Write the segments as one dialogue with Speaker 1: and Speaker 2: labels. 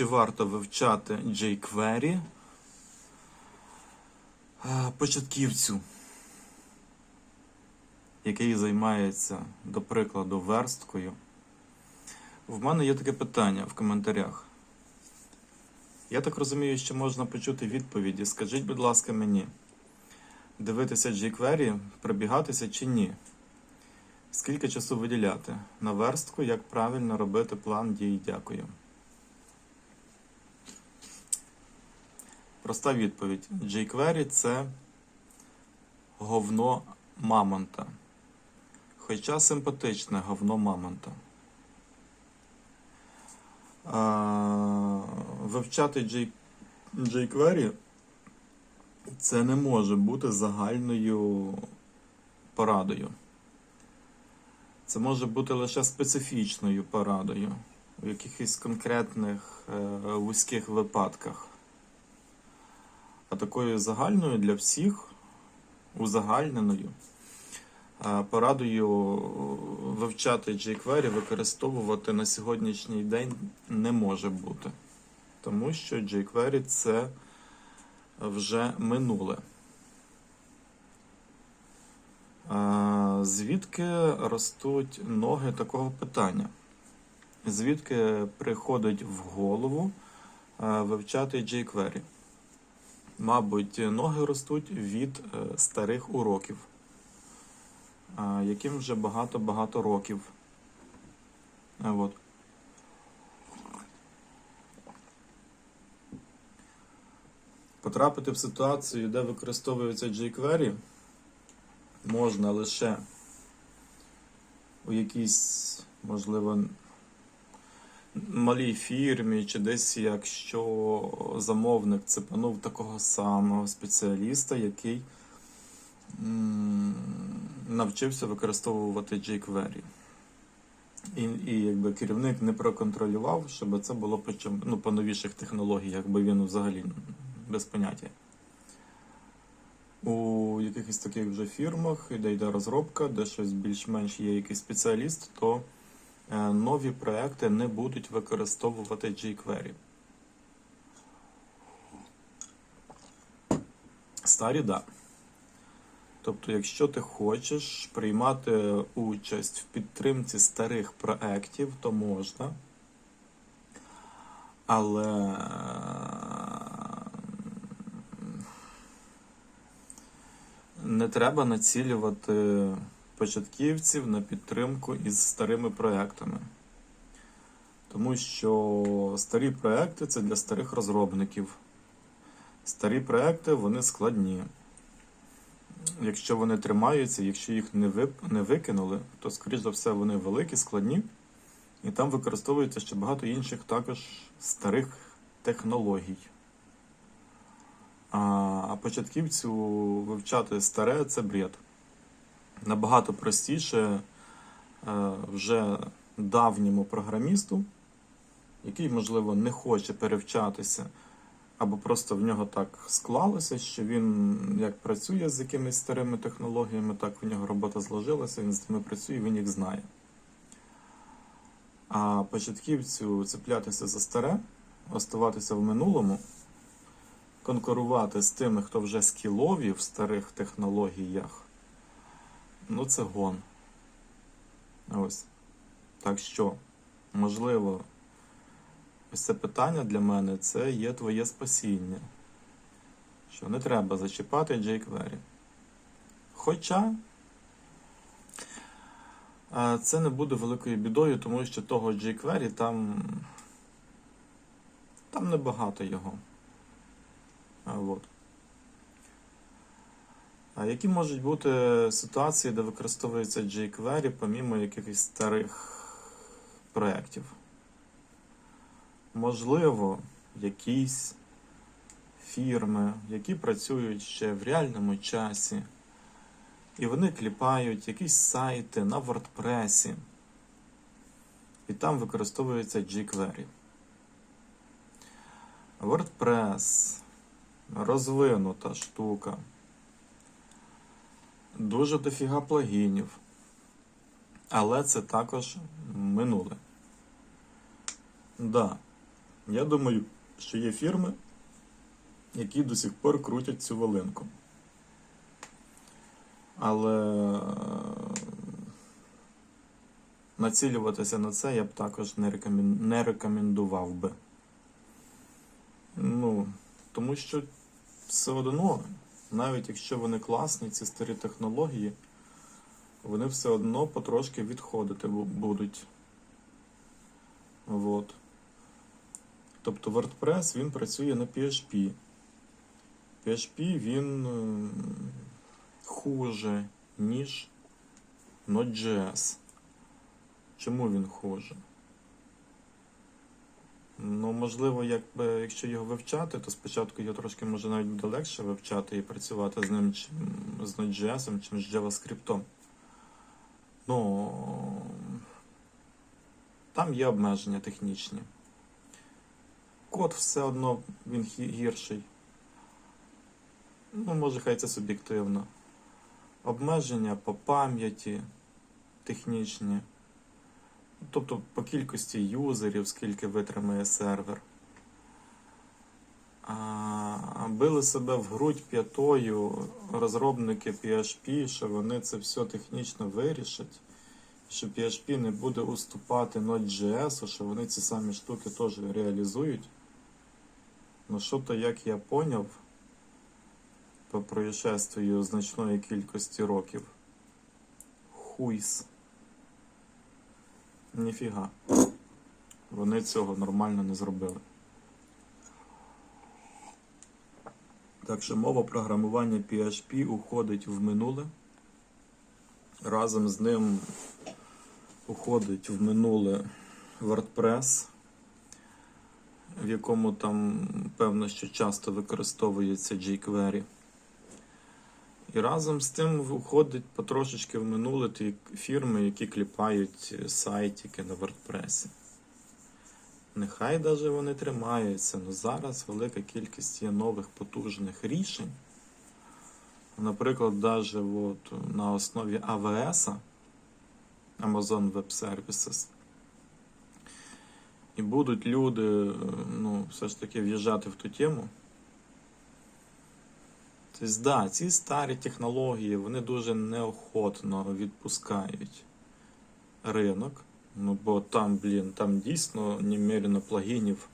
Speaker 1: чи варто вивчати jQuery е, початківцю, який займається, до прикладу, версткою. В мене є таке питання в коментарях. Я так розумію, що можна почути відповіді. Скажіть, будь ласка, мені, дивитися jQuery, пробігатися чи ні? Скільки часу виділяти на верстку, як правильно робити план дій? Дякую. Проста відповідь. jQuery це говно мамонта. Хоча симпатичне говно мамонта. Вивчати jQuery це не може бути загальною порадою. Це може бути лише специфічною порадою у якихось конкретних е, вузьких випадках. А такою загальною для всіх, узагальненою порадою вивчати jQuery, використовувати на сьогоднішній день не може бути. Тому що jQuery це вже минуле. Звідки ростуть ноги такого питання? Звідки приходить в голову вивчати jQuery? Мабуть, ноги ростуть від е, старих уроків, яким вже багато-багато років. От. Потрапити в ситуацію, де використовується jQuery, можна лише у якійсь, можливо, малій фірмі, чи десь якщо замовник цепанув такого самого спеціаліста, який навчився використовувати jQuery. І, і якби керівник не проконтролював, щоб це було по, чим- ну, по новіших технологіях, бо він взагалі без поняття. У якихось таких вже фірмах, де йде розробка, де щось більш-менш є якийсь спеціаліст, то нові проекти не будуть використовувати jQuery. Старі, да. Тобто, якщо ти хочеш приймати участь в підтримці старих проєктів, то можна. Але не треба націлювати початківців на підтримку із старими проектами. Тому що старі проекти це для старих розробників. Старі проекти вони складні. Якщо вони тримаються, якщо їх не, вип... не викинули, то, скоріш за все, вони великі, складні, і там використовується ще багато інших також старих технологій. А початківцю вивчати старе це бред. Набагато простіше е, вже давньому програмісту, який, можливо, не хоче перевчатися, або просто в нього так склалося, що він як працює з якимись старими технологіями, так в нього робота зложилася, він з ними працює, він їх знає. А початківцю цеплятися за старе, оставатися в минулому, конкурувати з тими, хто вже скілові в старих технологіях, ну це гон. Ось. Так що, можливо, ось це питання для мене це є твоє спасіння. Що не треба зачіпати jQuery. Хоча е, це не буде великою бідою, тому що того jQuery там, там небагато його. От. Які можуть бути ситуації, де використовується jQuery помімо якихось старих проєктів? Можливо, якісь фірми, які працюють ще в реальному часі, і вони кліпають якісь сайти на WordPress, і там використовується jQuery. WordPress розвинута штука. Дуже дофіга плагінів. Але це також минуле. Да, Я думаю, що є фірми, які до сих пор крутять цю волинку. Але е, націлюватися на це я б також не, рекомен... не рекомендував би. Ну, тому що все одно, навіть якщо вони класні, ці старі технології, вони все одно потрошки відходити будуть. Вот. Тобто WordPress він працює на PHP. PHP він ем, хуже, ніж Node.js. Чому він хуже? Ну, можливо, якби, якщо його вивчати, то спочатку його трошки може навіть буде легше вивчати і працювати з ним чим з Node.js, чим з JavaScript. Ну, там є обмеження технічні. Код все одно він гірший. Ну, може, хай це суб'єктивно. Обмеження по пам'яті технічні. Тобто по кількості юзерів, скільки витримає сервер. Били себе в грудь п'ятою розробники PHP, що вони це все технічно вирішать, що PHP не буде уступати Node.js, що вони ці самі штуки теж реалізують. Ну що то, як я поняв, по происшествию значної кількості років. Хуйс. Ніфіга. Вони цього нормально не зробили. Так що мова програмування PHP уходить в минуле. Разом з ним уходить в минуле WordPress, в якому там певно, що часто використовується jQuery. І разом з тим уходить потрошечки в минуле ті фірми, які кліпають сайтики на WordPress. Нехай даже вони тримаються, але зараз велика кількість є нових потужних рішень. Наприклад, даже от на основі AWS, Amazon Web Services. І будуть люди е, ну, все ж таки в'їжджати в ту тему. Тобто, да, ці старі технології вони дуже неохотно відпускають ринок. Ну, бо там, блін, там дійсно немерено плагінів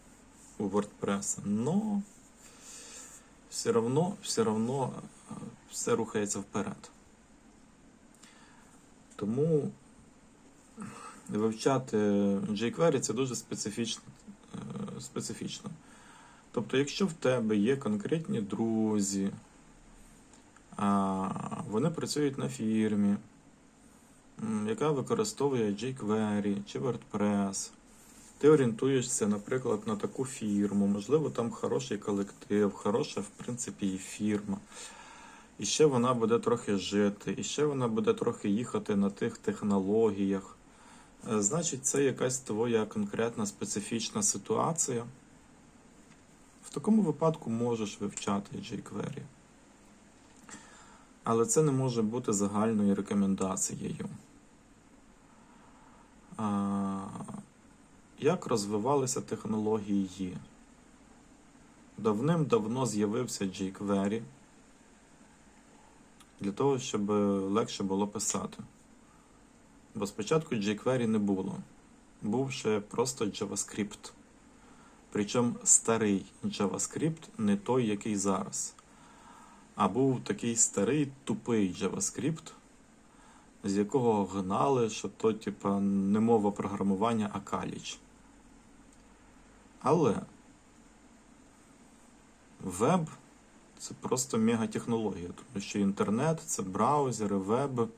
Speaker 1: у WordPress. Но все равно, все е, все рухається вперед. Тому вивчати jQuery це дуже специфічно. е, специфічно. Тобто, якщо в тебе є конкретні друзі, вони працюють на фірмі, яка використовує jQuery чи WordPress. Ти орієнтуєшся, наприклад, на таку фірму, можливо, там хороший колектив, хороша, в принципі, і фірма. І ще вона буде трохи жити, і ще вона буде трохи їхати на тих технологіях. Е, Значить, це якась твоя конкретна специфічна ситуація. В такому випадку можеш вивчати jQuery. Але це не може бути загальною рекомендацією. Як розвивалися технології? Давним-давно з'явився jQuery для того, щоб легше було писати. Бо спочатку jQuery не було. Був ще просто JavaScript. Причому старий JavaScript, не той, який зараз. А був такий старий тупий JavaScript, з якого гнали, що то, типа, не мова програмування, а каліч. Але веб це просто мегатехнологія, тому що інтернет це браузери, веб.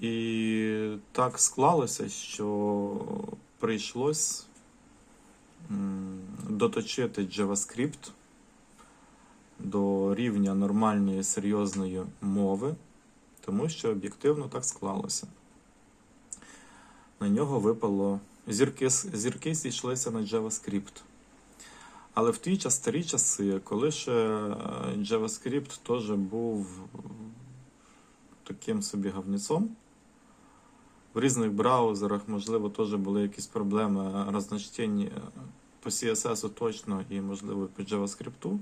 Speaker 1: І так склалося, що прийшлось доточити JavaScript до рівня нормальної серйозної мови, тому що об'єктивно так склалося. На нього випало зірки, зірки зійшлися на JavaScript. Але в ті час, старі часи, коли ще е, JavaScript теж був таким собі говніцом, в різних браузерах, можливо, теж були якісь проблеми розночтення по CSS точно і, можливо, по JavaScript.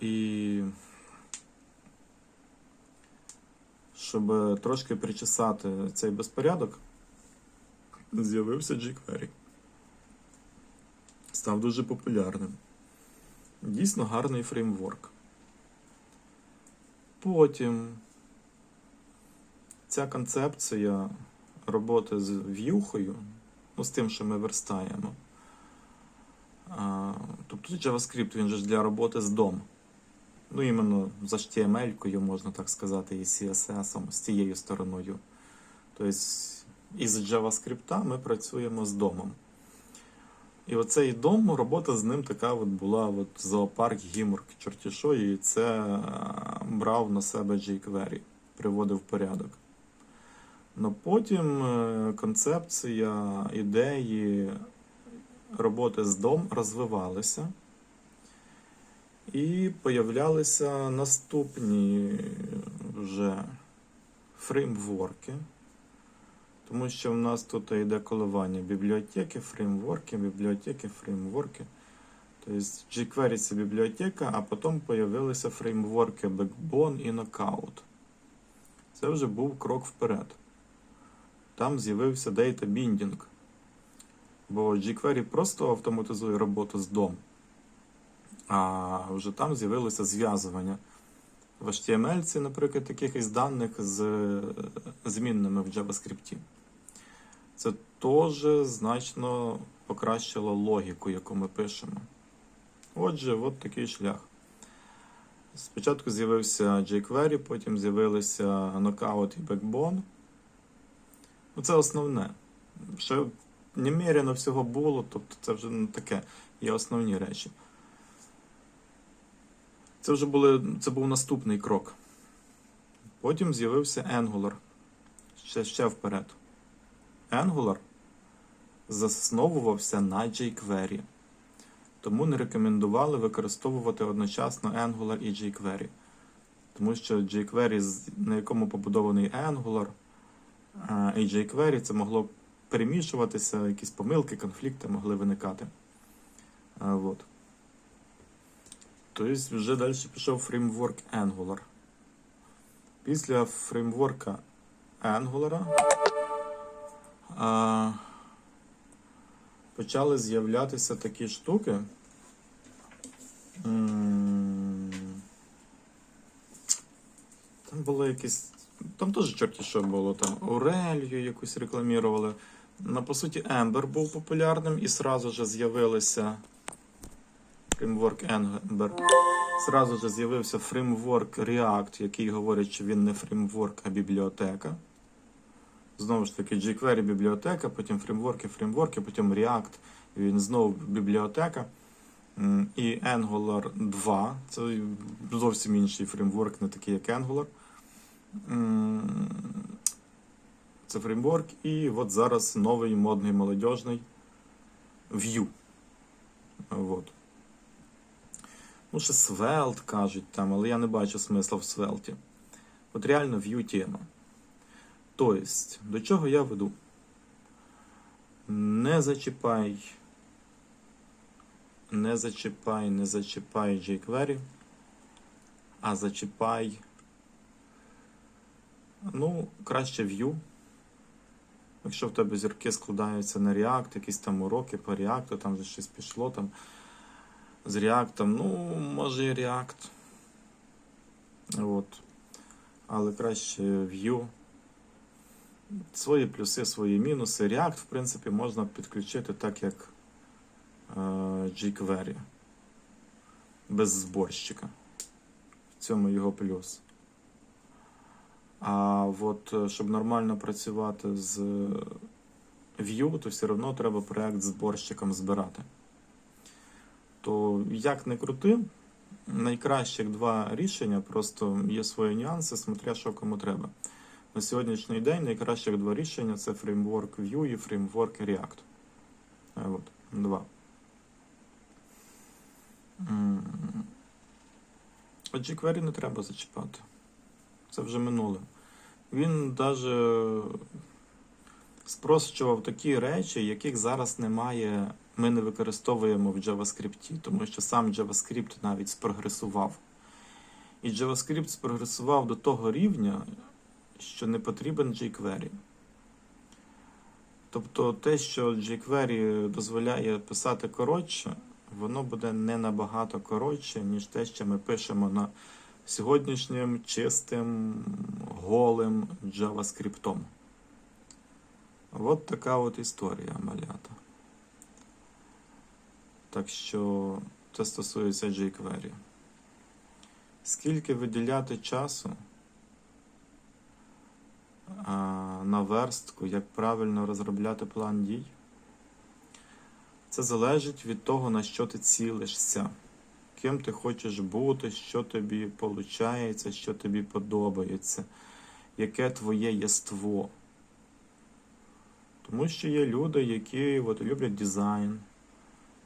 Speaker 1: І щоб трошки причесати цей безпорядок, з'явився jQuery. Став дуже популярним. Дійсно гарний фреймворк. Потім ця концепція роботи з в'юхою, ну, з тим, що ми верстаємо. Тобто JavaScript він же для роботи з DOM. Ну, іменно з HTML-кою, можна так сказати, і CSS, з цією стороною. Тобто, із JavaScript ми працюємо з домом. І оцей дом, робота з ним така от була от зоопарк, гіморг, чорті що, і це е, брав на себе jQuery, приводив в порядок. Но потім е, концепція ідеї роботи з дом розвивалися. І появлялися наступні вже фреймворки. Тому що в нас тут йде коливання бібліотеки, фреймворки, бібліотеки, фреймворки. Тобто jQuery це бібліотека, а потім появилися фреймворки Backbone і Knockout. Це вже був крок вперед. Там з'явився Data Binding. Бо jQuery просто автоматизує роботу з DOM. А вже там з'явилося зв'язування в HTML, наприклад, якихось даних з змінними в JavaScript. Це теж значно покращило логіку, яку ми пишемо. Отже, от такий шлях. Спочатку з'явився jQuery, потім з'явилися Knockout і Backbone. Ну, це основне. Ще неміряно всього було, тобто це вже не таке, є основні речі. Це вже були, це був наступний крок. Потім з'явився Angular. Ще, ще вперед. Angular засновувався на jQuery. Тому не рекомендували використовувати одночасно Angular і jQuery. Тому що jQuery, на якому побудований Angular, і jQuery, це могло перемішуватися, якісь помилки, конфлікти могли виникати. А, Вот. Тобто вже далі пішов фреймворк Angular. Після фреймворка Angular а, почали з'являтися такі штуки. Там було якесь. Там теж чорті що було. Там Орелью якусь рекламірували. Ну, по суті, Ember був популярним і сразу же з'явилися фреймворк Ember. Сразу же з'явився фреймворк React, який говорить, що він не фреймворк, а бібліотека. Знову ж таки, jQuery бібліотека, потім фреймворки, фреймворки, потім React, він знову бібліотека. І Angular 2, це зовсім інший фреймворк, не такий як Angular. Це фреймворк, і от зараз новий модний молодіжний Vue. Вот. Ну, ще Svelte кажуть там, але я не бачу смисла в Svelte. От реально Vue тема. Тобто, до чого я веду? Не зачіпай. Не зачіпай, не зачіпай jQuery, а зачіпай. Ну, краще Vue. Якщо в тебе зірки складаються на React, якісь там уроки по React, там вже щось пішло там з React, ну, може і React. От. Але краще Vue. Свої плюси, свої мінуси. React, в принципі, можна підключити так, як е, jQuery. Без зборщика. В цьому його плюс. А от е, щоб нормально працювати з Vue, то все одно треба проект з зборщиком збирати. То як не крути, найкращих два рішення, просто є свої нюанси, смотря що кому треба. На сьогоднішній день найкращих два рішення це фреймворк Vue і фреймворк React. Е, От, два. От jQuery не треба зачіпати. Це вже минуле. Він навіть спрощував такі речі, яких зараз немає ми не використовуємо в JavaScript, тому що сам JavaScript навіть спрогресував. І JavaScript спрогресував до того рівня, що не потрібен jQuery. Тобто те, що jQuery дозволяє писати коротше, воно буде не набагато коротше, ніж те, що ми пишемо на сьогоднішнім чистим, голим JavaScript. От така от історія малята. Так що це стосується jQuery. Скільки виділяти часу на верстку, як правильно розробляти план дій? Це залежить від того, на що ти цілишся, ким ти хочеш бути, що тобі виходить, що тобі подобається, яке твоє єство. Тому що є люди, які от, люблять дизайн,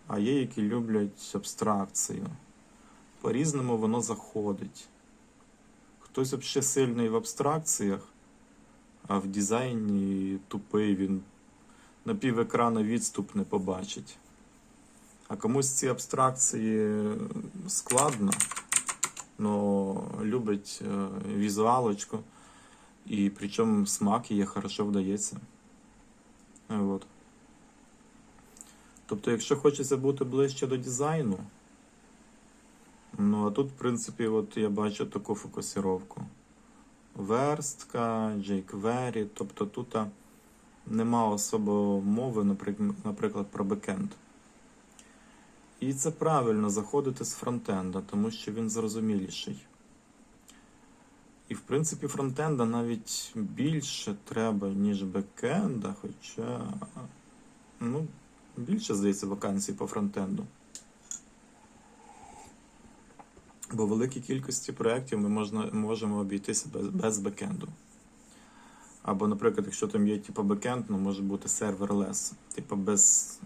Speaker 1: а є, які люблять абстракцію. По-різному воно заходить. Хтось взагалі сильний в абстракціях, а в дизайні тупий він на пів екрана відступ не побачить. А комусь ці абстракції складно, но любить е, візуалочку, і причому смак її хорошо вдається. Е, От. Тобто, якщо хочеться бути ближче до дизайну, ну а тут, в принципі, от я бачу таку фокусировку. Верстка, jQuery, тобто тут нема особо мови, наприклад, про бекенд. І це правильно заходити з фронтенда, тому що він зрозуміліший. І, в принципі, фронтенда навіть більше треба, ніж бекенда, хоча ну, більше, здається, вакансій по фронтенду. Бо в великій кількості проєктів ми можна, можемо обійтися без, без бекенду. Або, наприклад, якщо там є типу бекенд, ну може бути серверлес. Типу без.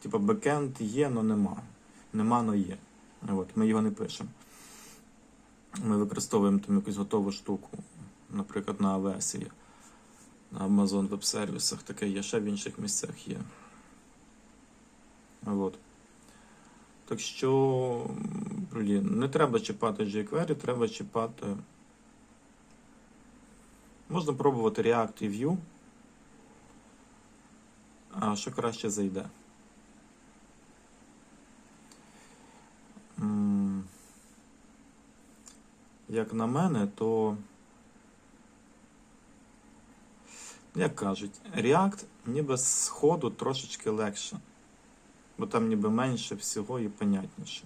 Speaker 1: Типу бекенд є, але нема. Нема, но є. От, ми його не пишемо. Ми використовуємо там якусь готову штуку, наприклад, на AWS на Amazon Web сервісах таке є, ще в інших місцях є. От. Так що, блін, не треба чіпати jQuery, треба чіпати. Можна пробувати React і Vue. А що краще зайде? Як на мене, то. Як кажуть, React ніби з ходу трошечки легше. Бо там ніби менше всього і понятніше.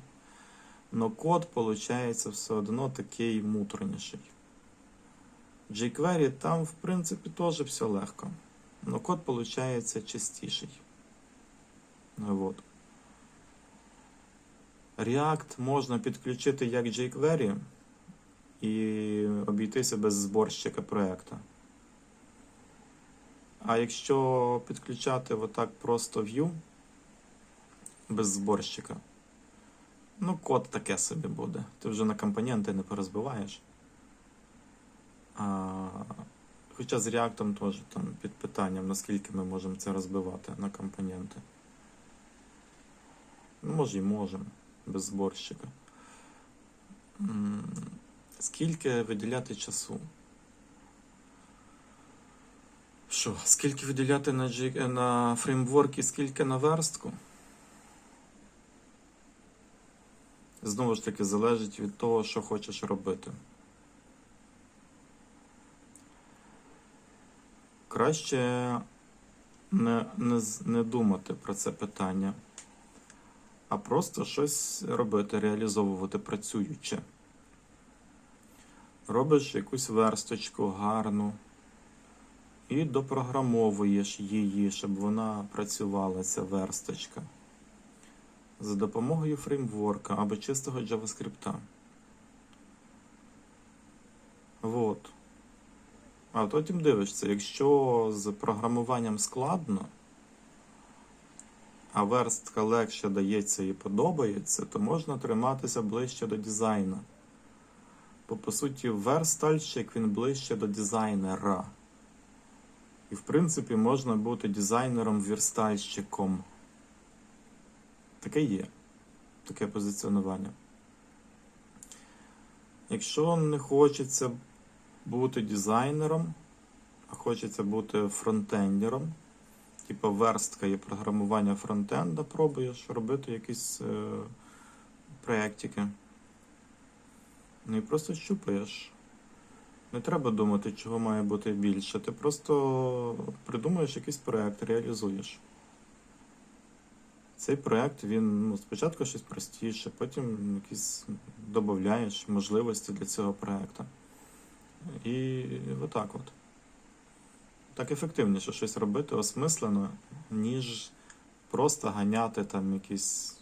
Speaker 1: Но код, виходить, все одно такий муторніший. jQuery там, в принципі, теж все легко. Но код, виходить, чистіший. Вот. React можна підключити як jQuery і обійтися без зборщика проєкту. А якщо підключати отак просто Vue без зборщика, ну код таке собі буде. Ти вже на компоненти не порозбиваєш. А, хоча з React теж там під питанням, наскільки ми можемо це розбивати на компоненти. Ну, може і можемо, без зборщика. Скільки виділяти часу? Що, скільки виділяти на, на фреймворк і скільки на верстку? Знову ж таки, залежить від того, що хочеш робити. Краще не, не, не думати про це питання, а просто щось робити, реалізовувати працюючи. Робиш якусь версточку гарну і допрограмовуєш її, щоб вона працювала, ця версточка. За допомогою фреймворка або чистого JavaScript. Вот. А потім дивишся, якщо з програмуванням складно, а верстка легше дається і подобається, то можна триматися ближче до дизайну. Бо, по суті, верстальщик він ближче до дизайнера. І, в принципі, можна бути дизайнером-вірстальщиком. Таке є. Таке позиціонування. Якщо не хочеться бути дизайнером, а хочеться бути фронтендером, типу верстка є програмування фронтенда, пробуєш робити якісь е, проєктики. Ну і просто щупаєш. Не треба думати, чого має бути більше. Ти просто придумаєш якийсь проєкт, реалізуєш. Цей проєкт, він ну, спочатку щось простіше, потім якісь додаєш можливості для цього проєкту. І отак от. Так ефективніше щось робити осмислено, ніж просто ганяти там якісь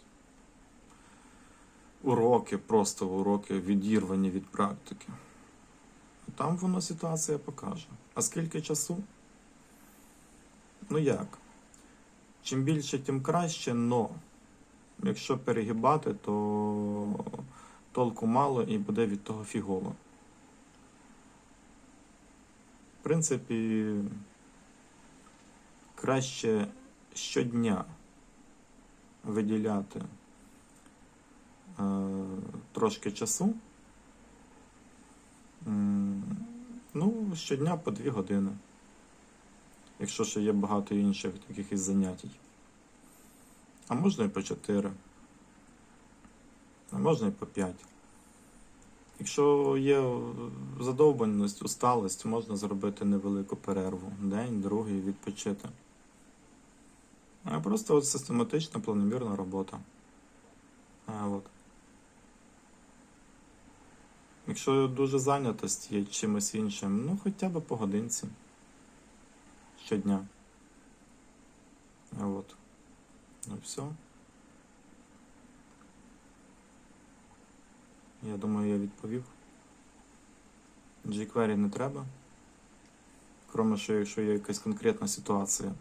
Speaker 1: уроки, просто уроки відірвані від практики. Там воно ситуація покаже. А скільки часу? Ну як? Чим більше, тим краще, но якщо перегибати, то толку мало і буде від того фігово. В принципі, краще щодня виділяти е, трошки часу. Ну, щодня по 2 години. Якщо ще є багато інших якихось занятій. А можна і по 4. А можна і по 5. Якщо є задовбаність, усталость, можна зробити невелику перерву. День, другий, відпочити. А просто от систематична планомірна робота. А, от. Якщо дуже зайнятость є чимось іншим, ну хоча б по годинці щодня. От. Ну все. Я думаю, я відповів. jQuery не треба. Кроме що, якщо є якась конкретна ситуація,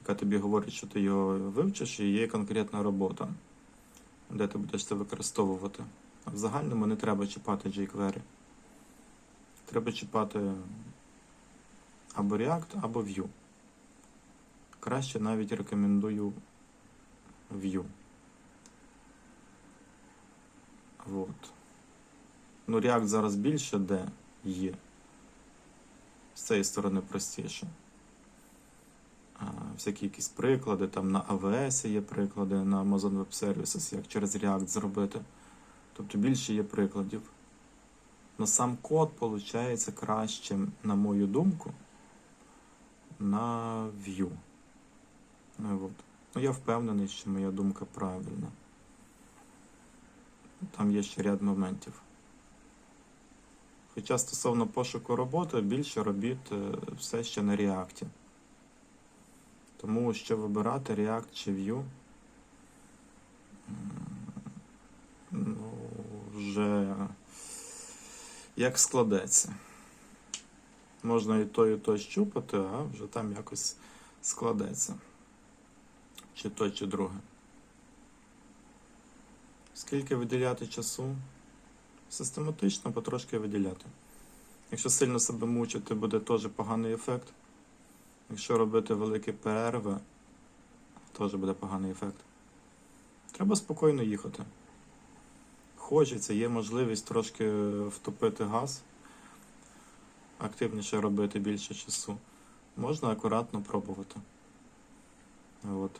Speaker 1: яка тобі говорить, що ти його вивчиш, і є конкретна робота, де ти будеш це використовувати. А в загальному не треба чіпати jQuery. Треба чіпати або React, або Vue. Краще навіть рекомендую Vue. Вот. Ну, React зараз більше де є. З цієї сторони простіше. А, всякі якісь приклади, там на AWS є приклади, на Amazon Web Services, як через React зробити. Тобто більше є прикладів. Но сам код виходить кращим, на мою думку, на Vue. Ну, ну, я впевнений, що моя думка правильна. Там є ще ряд моментів. Хоча стосовно пошуку роботи, більше робіт е, все ще на React. Тому що вибирати React чи Vue ну, вже як складеться. Можна і то, і то щупати, а вже там якось складеться. Чи то, чи друге. Скільки виділяти часу? Систематично потрошки виділяти. Якщо сильно себе мучити, буде теж поганий ефект. Якщо робити великі перерви, теж буде поганий ефект. Треба спокійно їхати. Хочеться, є можливість трошки втопити газ, активніше робити більше часу. Можна акуратно пробувати. От.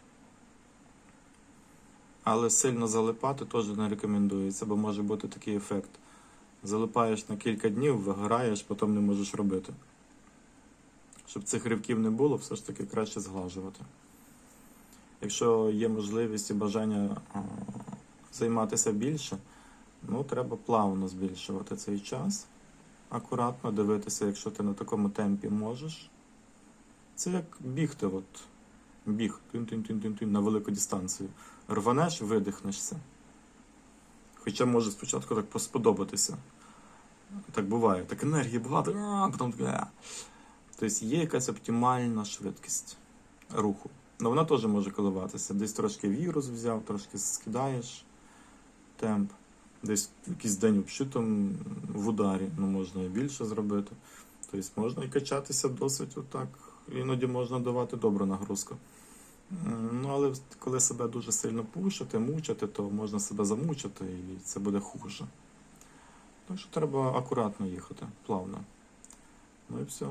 Speaker 1: Але сильно залипати теж не рекомендується, бо може бути такий ефект. Залипаєш на кілька днів, вигораєш, потім не можеш робити. Щоб цих ривків не було, все ж таки краще зглажувати. Якщо є можливість і бажання займатися більше, ну треба плавно збільшувати цей час. Акуратно дивитися, якщо ти на такому темпі можеш. Це як бігти, от. Біг на велику дистанцію. Рванеш, видихнешся. Хоча може спочатку так сподобатися. Так буває. Так енергії багато, потім таке. Тобто є якась оптимальна швидкість руху. Ну вона теж може коливатися. Десь трошки вірус взяв, трошки скидаєш темп. Десь якийсь день там в ударі, ну можна і більше зробити. Тобто можна і качатися досить отак. Іноді можна давати добру нагрузку. Ну, але коли себе дуже сильно пушити, мучити, то можна себе замучити і це буде хуже. Так що треба акуратно їхати, плавно. Ну і все.